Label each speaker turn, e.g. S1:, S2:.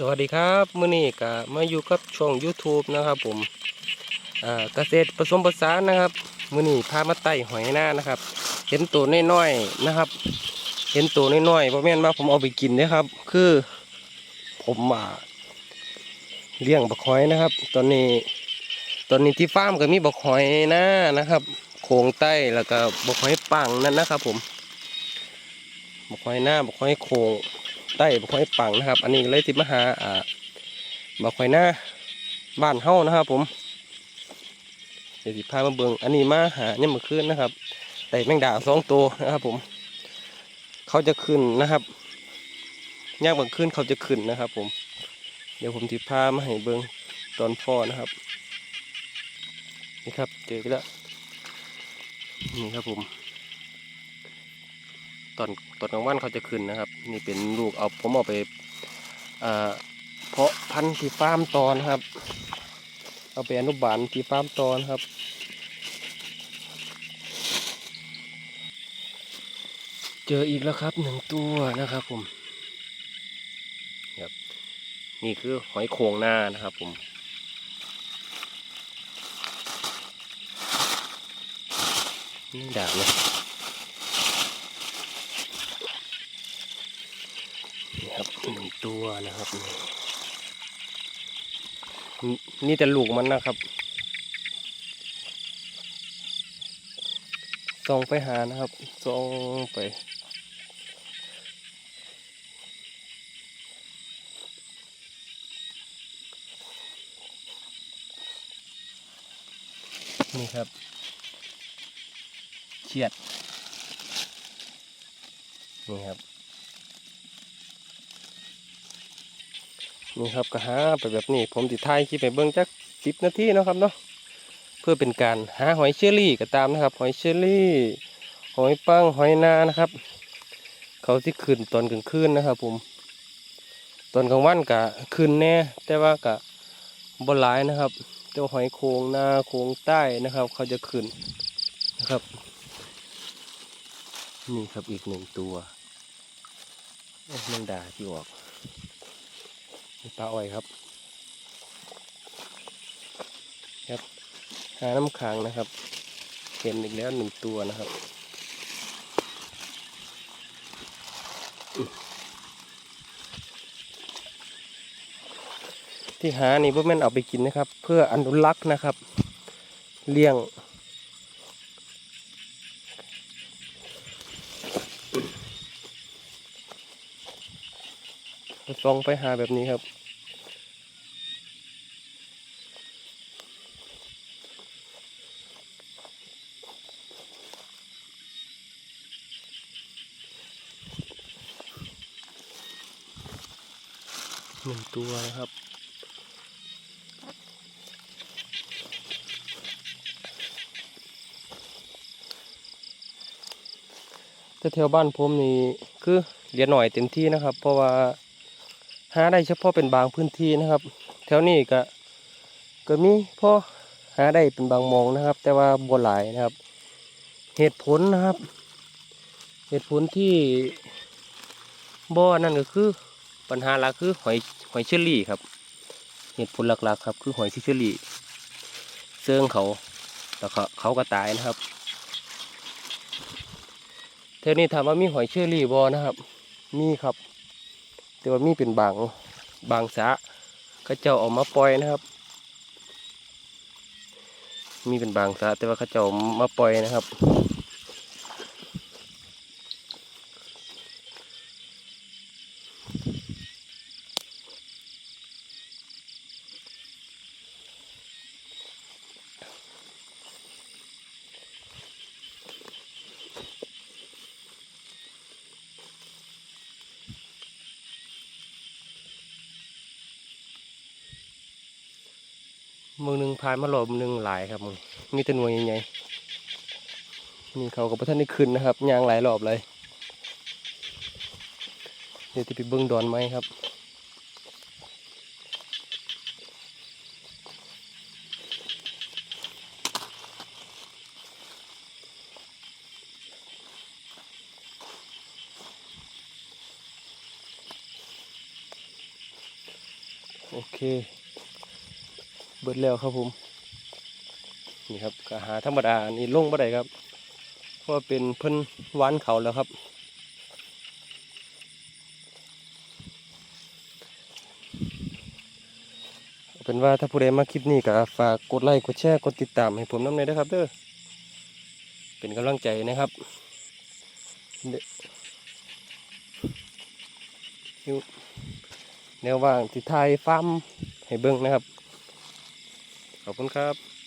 S1: สวัสดีครับมื้อนี้ก็มาอยู่กับช่อง YouTube นะครับผมเกษตรผสมผสานนะครับมื้อนี้พามาไต่หอยหน้านะครับ เห็นตัวน้อยๆนะครับ เห็นตัวน้อยๆบ่แม่นว่าผมเอาไปกินนะครับ คือ ผมอ่าเลี้ยงบักหอยนะครับ ตอนนี้ ตอนนี้ที่ฟาร์มก็มีบักหอยหน้านะครับ โขงใต้แล้วก็บักหอยปังนั่นนะครับ ผมบักหอยหน้าบักหอยโขง ใต้บักหอยปังนะครับ อันนี้เลยติมาหาอ่าบักหอยหน้าบ้านเฮานะครับ ผมเดี๋ยวสิพามาเบิงอันนี้มาหาเนี่ยามมื่อคืนนะครับแต่แมงดาสองตัวนะครับ ผม เขาจะขึ้นนะครับย่างบางคืนเขาจะขึ้นนะครับ ผม เดี๋ยวผมจะพามาให้เบิงตอนพ่อนะครับ นี่ครับเจอกันแล้วนี่ครับผม ตอนตอนกลางวันเขาจะขึ้นนะครับ นี่เป็นลูกเอาผมเอาไปเพาะพันธุ์ที่ฟาร์มตอนครับ เอาไปอนุบาลที่ฟาร์มตอนครับเจออีกแล้วครับหนึ่งตัวนะครับผมครับนี่คือหอยโขงหน้านะครับผม นี่ด่างเลย นี่ครับหนึ่ง ตัวนะครับนี่นี่แต่ลูกมันนะครับส่องไปหานะครับส่องไปนี่ครับเฉียดนี่ครับ นี่ครับก็หาไปแบบนี้ ผมติดท้ายคลิปไปเบิ้งจักสิบนาทีนะครับเนาะเพื่อเป็นการหาหอยเชอรี่ก็ตามนะครับ หอยเชอรี่ หอยปังหอยนานะครับ เขาที่ขึ้นตอนกลางคืนนะครับ ผม ตอนกลางวันกะขึ้นแน่แต่ว่ากะบนหลายนะครับเจ้าหอยโขงหน้าโขงใต้นะครับ เขาจะขึ้นนะครับนี่ครับอีกหนึ่งตัวโอ้แมงดาที่ออก ปลาอ้อยครับครับหาน้ำค้างนะครับ เห็นอีกแล้วหนึ่งตัวนะครับที่หานี่พวกแม่นเอาไปกินนะครับ เพื่ออนุรักษ์นะครับ เลี้ยง ซองไปหาแบบนี้ครับ หนึ่งตัวนะครับแต่แถวบ้านผมนี่คือเหลือหน่อยเต็มที่นะครับ เพราะว่า หาได้เฉพาะเป็นบางพื้นที่นะครับ แถวนี้ก็ก็มีพอหาได้เป็นบางมองนะครับ แต่ว่าบัวหลายนะครับ เหตุผลนะครับ เหตุผลที่บ่อนั่นก็คือปัญหาหลักคือหอยหอยเชอรี่ครับ เหตุผลหลักๆครับ คือหอยเชอรี่เสื่องเขาแล้วเขาเขาก็ตายนะครับเท่านี้ถามว่ามีหอยเชอรี่บ่นะครับ มีครับ แต่ว่ามีเป็นบางบางสะข้าเจ้าออกมาปล่อยนะครับ มีเป็นบางสะแต่ว่าเขาเจ้ามาปล่อยนะครับ มือหนึ่งพายมาหลบมือหนึ่งหลายครับมึงมีแต่หน่วยใหญ่ๆนี่เขากับพระท่านได้ขึ้นนะครับยางหลายรอบเลยเดี๋ยวจะไปเบิ้งดอนไหมครับโอเค เบิดแล้วครับผม นี่ครับก็หาธรรมดานนี่ลงบ่ได้ครับ เพราะว่าเป็นเพิ่นหวานเขาแล้วครับเป็นว่าถ้าผู้ใดมาคลิปนี้ก็ฝากกดไลค์กดแชร์กดติดตามให้ผมน้ำเลยนะครับเด้อเป็นกำลังใจนะครับเด้ออยู่แนวว่างที่ไทยฟาร์มให้เบิ่งนะครับ ขอบคุณครับ